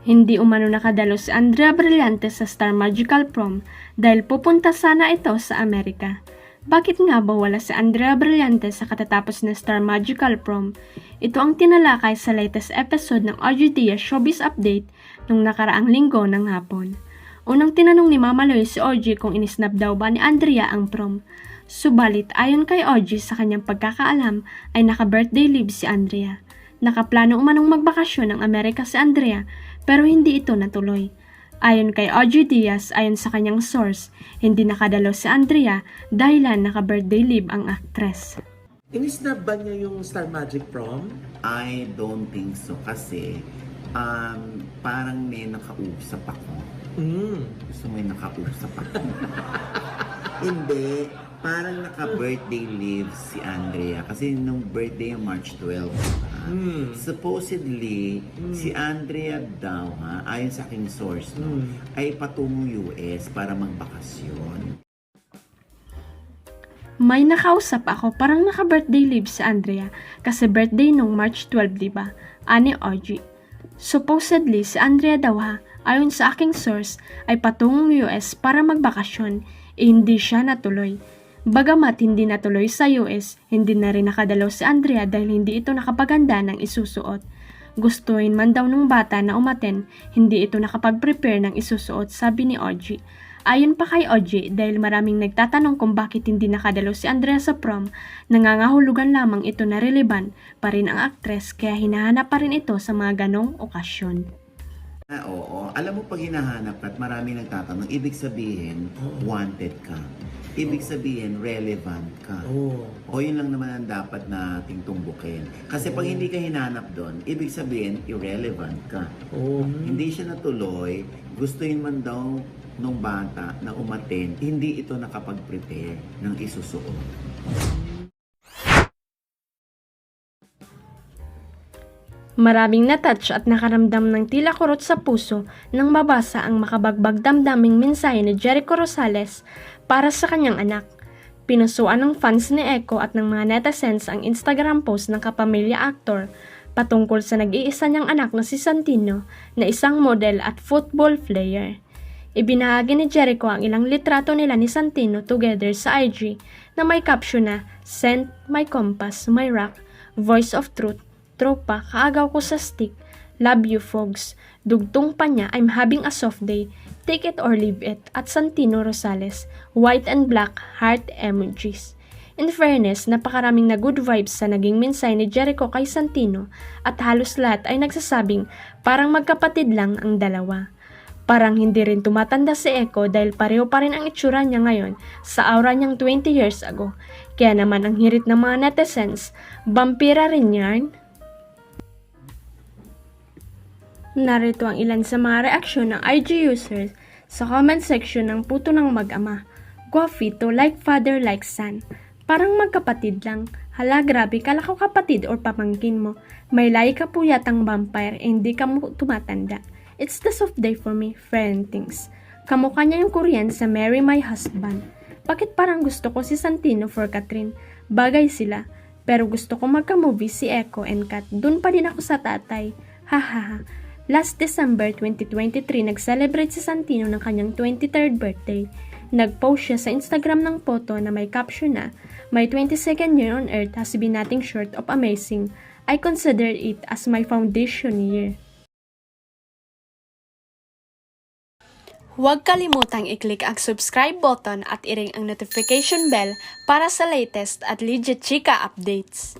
Hindi umano nakadalo si Andrea Brillante sa Star Magical Prom dahil pupunta sana ito sa Amerika. Bakit nga ba wala si Andrea Brillante sa katatapos na Star Magical Prom? Ito ang tinalakay sa latest episode ng Diaz Showbiz Update nung nakaraang linggo ng hapon. Unang tinanong ni Mama Loy si OG kung inisnap daw ba ni Andrea ang prom. Subalit ayon kay OG sa kanyang pagkakaalam ay naka-birthday leave si Andrea. Nakaplano umanong magbakasyon ng Amerika si Andrea pero hindi ito natuloy. Ayon kay OG Diaz, ayon sa kanyang source, hindi nakadalo si Andrea dahilan naka-birthday leave ang actress. Inisnab ba niya yung Star Magic Prom? I don't think so kasi um, parang may nakausap ako. Mm. Gusto mo yung nakausap ako? Hindi. Parang naka-birthday leave si Andrea kasi nung birthday yung March 12. diba? Mm. Supposedly, si Andrea daw, ha, ayon sa aking source, no, Mm. ay patungong US para magbakasyon. May nakausap ako parang naka-birthday leave si Andrea kasi birthday nung March 12, di ba? Ani OG. Supposedly, si Andrea daw ha, ayon sa aking source, ay patungong US para magbakasyon, eh hindi siya natuloy. Bagamat hindi natuloy sa US, hindi na rin nakadalaw si Andrea dahil hindi ito nakapaganda ng isusuot. Gustuin man daw ng bata na umaten, hindi ito nakapag-prepare ng isusuot, sabi ni OG. Ayon pa kay OG, dahil maraming nagtatanong kung bakit hindi nakadalo si Andrea sa prom, nangangahulugan lamang ito na relevant pa rin ang aktres kaya hinahanap pa rin ito sa mga ganong okasyon. Ah, oo. Alam mo, pag hinahanap at marami nagtatanong, ibig sabihin, wanted ka. Ibig sabihin, relevant ka. Oh. O yun lang naman ang dapat nating tumbukin. Kasi pag hindi ka hinanap doon, ibig sabihin, irrelevant ka. Oh. Hindi siya natuloy, gustuin man daw nung bata na umaten, hindi ito nakapag-prepare ng isusuot. Maraming natouch at nakaramdam ng tila kurot sa puso nang mabasa ang makabagbag damdaming mensahe ni Jericho Rosales para sa kanyang anak. Pinusuan ng fans ni Echo at ng mga netizens ang Instagram post ng kapamilya actor patungkol sa nag-iisa niyang anak na si Santino na isang model at football player. Ibinahagi ni Jericho ang ilang litrato nila ni Santino together sa IG na may caption na Send my compass, my rock, voice of truth, tropa, kaagaw ko sa stick, love you folks, dugtong pa niya, I'm having a soft day, take it or leave it, at Santino Rosales, white and black heart emojis. In fairness, napakaraming na good vibes sa naging mensahe ni Jericho kay Santino at halos lahat ay nagsasabing parang magkapatid lang ang dalawa. Parang hindi rin tumatanda si Echo dahil pareho pa rin ang itsura niya ngayon sa aura niyang 20 years ago. Kaya naman ang hirit ng mga netizens, vampira rin yarn. Narito ang ilan sa mga reaksyon ng IG users sa comment section ng puto ng mag-ama. Guafito like father like son. Parang magkapatid lang. Hala grabe, kala ko kapatid or pamangkin mo. May lahi ka po yatang vampire eh, hindi ka mo tumatanda. It's the soft day for me, friend things. Kamukha niya yung Korean sa Marry My Husband. Bakit parang gusto ko si Santino for Catherine? Bagay sila. Pero gusto ko magka-movie si Echo and Kat. Doon pa din ako sa tatay. Hahaha. Last December 2023, nag-celebrate si Santino ng kanyang 23rd birthday. Nag-post siya sa Instagram ng photo na may caption na, My 22nd year on earth has been nothing short of amazing. I consider it as my foundation year. Huwag kalimutang i-click ang subscribe button at i-ring ang notification bell para sa latest at legit chika updates.